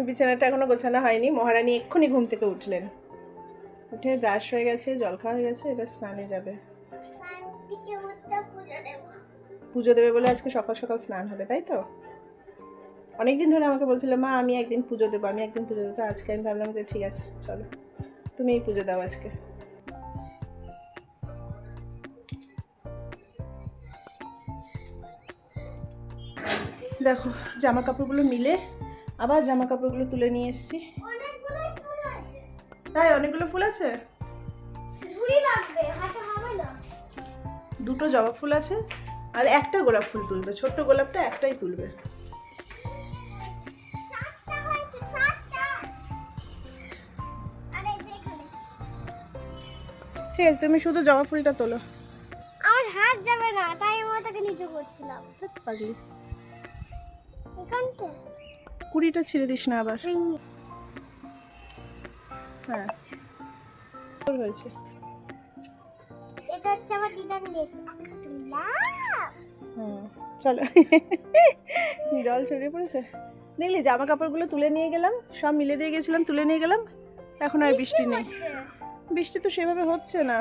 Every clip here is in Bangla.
বিছানাটা এখনও গোছানো হয়নি। মহারানী এক্ষুনি ঘুম থেকে উঠলেন। উঠে ব্রাশ হয়ে গেছে জল খাওয়া হয়ে গেছে এবার স্নানে যাবে। পুজো দেবে। বলে আজকে সকাল সকাল স্নান হবে তাই তো? অনেকদিন ধরে আমাকে বলছিল মা আমি একদিন পুজো দেবো আমি একদিন পুজো দেবো। আজকে আমি ভাবলাম যে ঠিক আছে চলো। তুমি এই পুজো দাও আজকে। দেখো জামা কাপড়গুলো মিলে আবার জামা কাপড়গুলো তুলে নিয়ে এসেছি। তাই অনেকগুলো ফুল আছে? দুটো জবা ফুল আছে আর একটা গোলাপ ফুল তুলবে ছোট্ট গোলাপটা একটাই তুলবে। ঠিক আছে তুমি শুধু জবা ফুলটা তোলো। আমার হাত যাবে না তাই আমি ওটাকে নিচে করছিলাম। পাগলি। কুড়িটা ছিঁড়ে দিস না আবার। হ্যাঁ। হয়েছে। এটা হচ্ছে আমার দিদার হুম চলো। জল ছড়িয়ে পড়েছে? দেখলি জামা কাপড়গুলো তুলে নিয়ে গেলাম সব মিলে দিয়ে গেছিলাম তুলে নিয়ে গেলাম। এখন আর বৃষ্টি নেই। বৃষ্টি তো সেভাবে হচ্ছে না।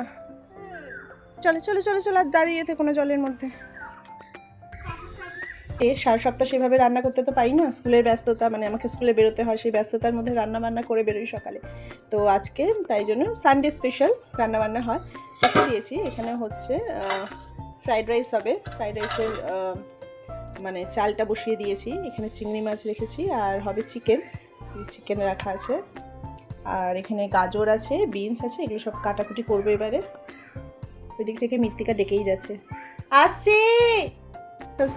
চলো চলো চলো চলো আর দাঁড়িয়ে থেকো না জলের মধ্যে। এ সারা সপ্তাহ সেভাবে রান্না করতে তো পারি না। স্কুলের ব্যস্ততা মানে আমাকে স্কুলে বেরোতে হয়, সেই ব্যস্ততার মধ্যে রান্না বান্না করে বেরোই সকালে। তো আজকে তাই জন্য সানডে স্পেশাল রান্না বান্না হয় দিয়েছি। এখানে হচ্ছে ফ্রাইড রাইস হবে। ফ্রাইড রাইসের মানে চালটা বসিয়ে দিয়েছি। এখানে চিংড়ি মাছ রেখেছি আর হবে চিকেন চিকেন রাখা আছে। আর এখানে গাজর আছে বিনস আছে, এগুলো সব কাটাকুটি করবে এবারে। ওই দিক থেকে মৃত্তিকা ডেকেই যাচ্ছে। আসছি!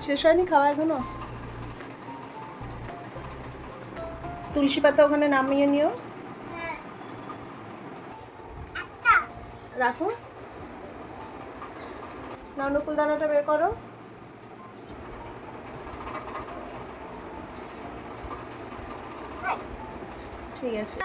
শেষ খাওয়া এখনও তুলসী পাতা ওখানে নামিয়ে নিও। রাখো। নাও নকুল দানাটা বের করো। ঠিক আছে।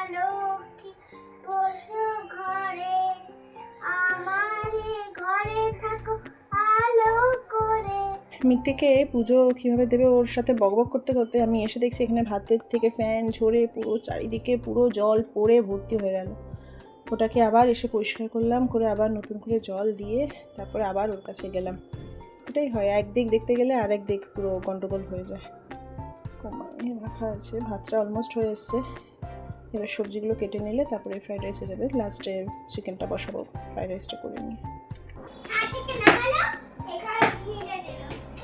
মিট্টিকে পুজো কীভাবে দেবে ওর সাথে বকবক করতে করতে আমি এসে দেখছি এখানে ভাতের থেকে ফ্যান ঝরে পুরো চারিদিকে পুরো জল পড়ে ভর্তি হয়ে গেল। ওটাকে আবার এসে পরিষ্কার করলাম, করে আবার নতুন করে জল দিয়ে তারপরে আবার ওর কাছে গেলাম। এটাই হয়, একদিক দেখতে গেলে আরেক দিক পুরো গন্ডগোল হয়ে যায়। কমায়, রাখা আছে, ভাতটা অলমোস্ট হয়ে এসছে। এবার সবজিগুলো কেটে নিলে তারপরে ফ্রাইড রাইসে যাবে। লাস্টে চিকেনটা বসাবো ফ্রাইড রাইসটা করে নিয়ে।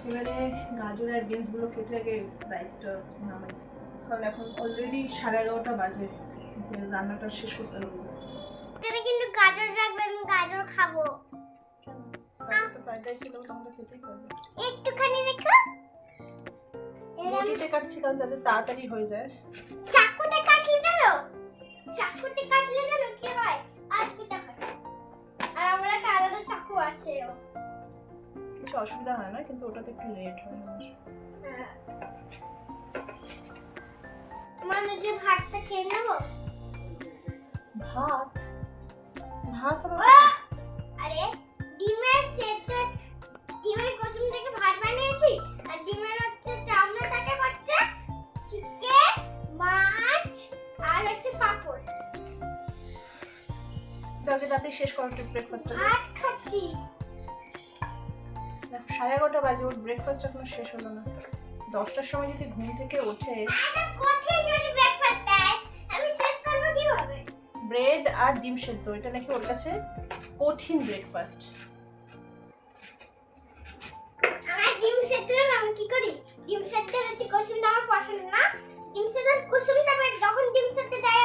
এবারে গাজর আর বিনসগুলো কেটে আগে রাইসটা নামাই। কারণ এখন অলরেডি সাড়ে এগারোটা বাজে। রান্নাটা শেষ করতে হবে। এটা কিন্তু গাজর রাখবে আমি গাজর খাব। একটুখানি রেখো। বটিতে কাটছি কারণ যাতে তাড়াতাড়ি হয়ে যায়। চাকুতে কাটলে জানো? চাকুতে কাটলে কি হয়? হয়? আর আমার একটা আলাদা চাকু আছে। কিছু অসুবিধা হয় না কিন্তু ওটাতে একটু লেট হয়। মানে যে ভাতটা খেয়ে নেব? ভাত? ভাত আরে ডিমের সেদ্ধ ডিমের কুসুম থেকে ভাত বানিয়েছি আর ডিমের হচ্ছে চামড়াটাকে হচ্ছে চিকেন মাছ আর হচ্ছে পাঁপড়। জলদি তাতে শেষ করো ব্রেকফাস্টটা। ভাত খাচ্ছি। সাড়ে এগারোটা বাজে ওর ব্রেকফাস্ট এখনও শেষ হলো না। দশটার সময় যদি ঘুম থেকে ওঠে ব্রেড আর ডিম সেদ্ধ এটা নাকি ওর কাছে কঠিন ব্রেকফাস্ট আমার ডিম সেদ্ধ আমি কি করি? ডিম সেদ্ধ হচ্ছে কুসুমটা আমার পছন্দ না। ডিম সেদ্ধ কুসুমটা বের যখন ডিম সেদ্ধ দেয়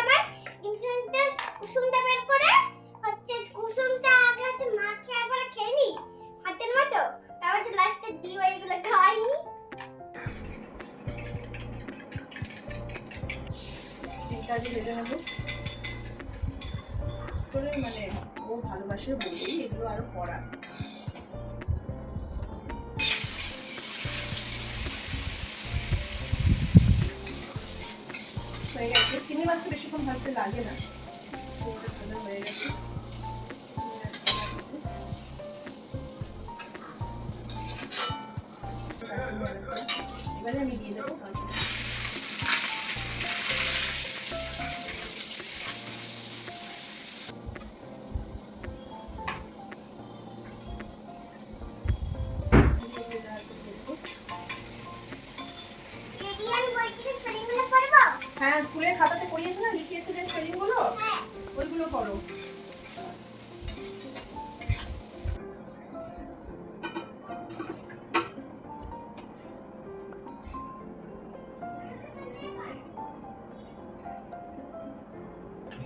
করে মানে ও ভালোবাসে বলেই এগুলো আরও করা। হয়ে গেছে। চিংড়ি মাছ তো বেশিক্ষণ ভাজতে লাগে না। হয়ে গেছে।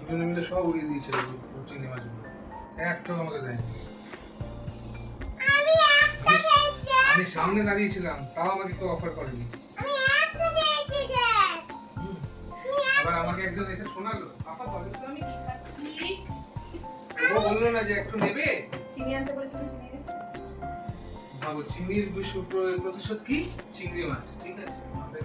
দুজনে মিলে সব উড়িয়ে দিয়েছিল চিংড়ি মাছগুলো। একটাও আমাকে দেয়নি। আমি আমি সামনে দাঁড়িয়েছিলাম তাও আমাকে কেউ অফার করেনি। আবার আমাকে একজন এসে শোনালো আপা বলো তো আমি কি খাচ্ছি? ও বলল না যে একটু নেবে? চিনি আনতে বলেছিলাম চিনি এনেছে। ভাবো প্র- প্রতিশোধ কি? চিংড়ি মাছ ঠিক আছে? মাথায়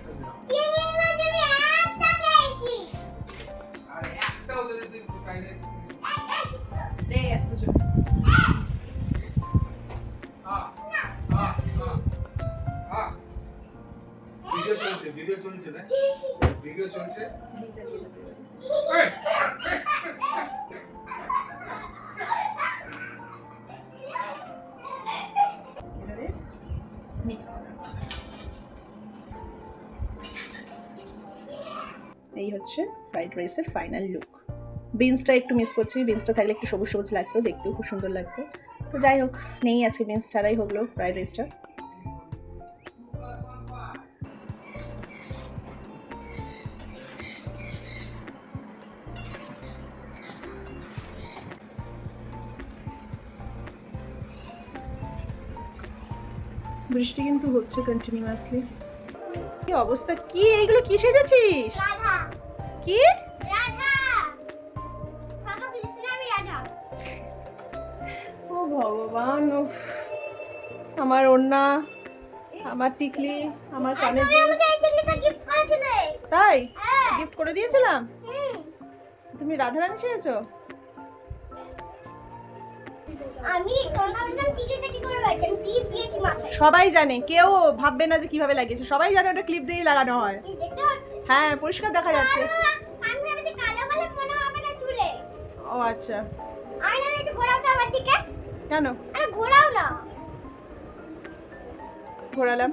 এই হচ্ছে ফ্রাইড রাইসের ফাইনাল লুক বিনসটা একটু মিস করছি। বিনসটা থাকলে একটু সবুজ সবুজ লাগতো দেখতেও খুব সুন্দর লাগতো। তো যাই হোক নেই আজকে বিনস ছাড়াই হলো ফ্রাইড রাইসটা বৃষ্টি কিন্তু হচ্ছে কন্টিনিউয়াসলি কি অবস্থা? কি? এইগুলো কি সেজেছিস কি? ভগবান উফ। আমার ওড়না আমার টিকলি আমার আমাকে এই টিকলিটা গিফট তাই? হ্যাঁ। গিফট করে দিয়েছিলাম? তুমি রাধারানী মাথায়। সবাই জানে কেউ ভাববে না যে কীভাবে লাগিয়েছে। সবাই জানে ওটা ক্লিপ দিয়েই লাগানো হয়। হ্যাঁ পরিষ্কার দেখা যাচ্ছে। ও আচ্ছা। আয়না একটু ঘোরাও তো আমার দিকে। কেন? ঘোরাও না। ঘোরালাম।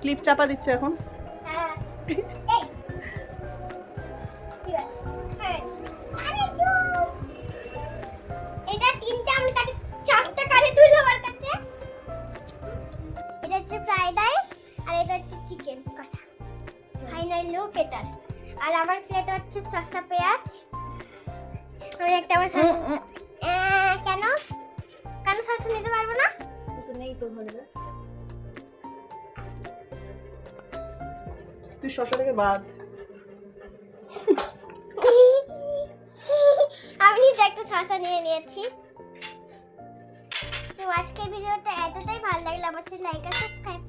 ক্লিপ চাপা দিচ্ছে এখন। হ্যাঁ। আছে। হ্যাঁ। ফ্রাইড রাইস আর এটা হচ্ছে চিকেন কষা। ফাইনাল লুক এটার। আর আমার প্লেটে হচ্ছে শসা পেঁয়াজ। আমি একটা শসা আহ, কেন? কেন শসা নিতে পারব না? নেই তো ভালো তুই শশা থেকে বাদ। আমি নিজে একটা শসা নিয়ে নিয়েছি। তো আজকের ভিডিওটা এতটাই। ভালো লাগলে অবশ্যই লাইক আর সাবস্ক্রাইব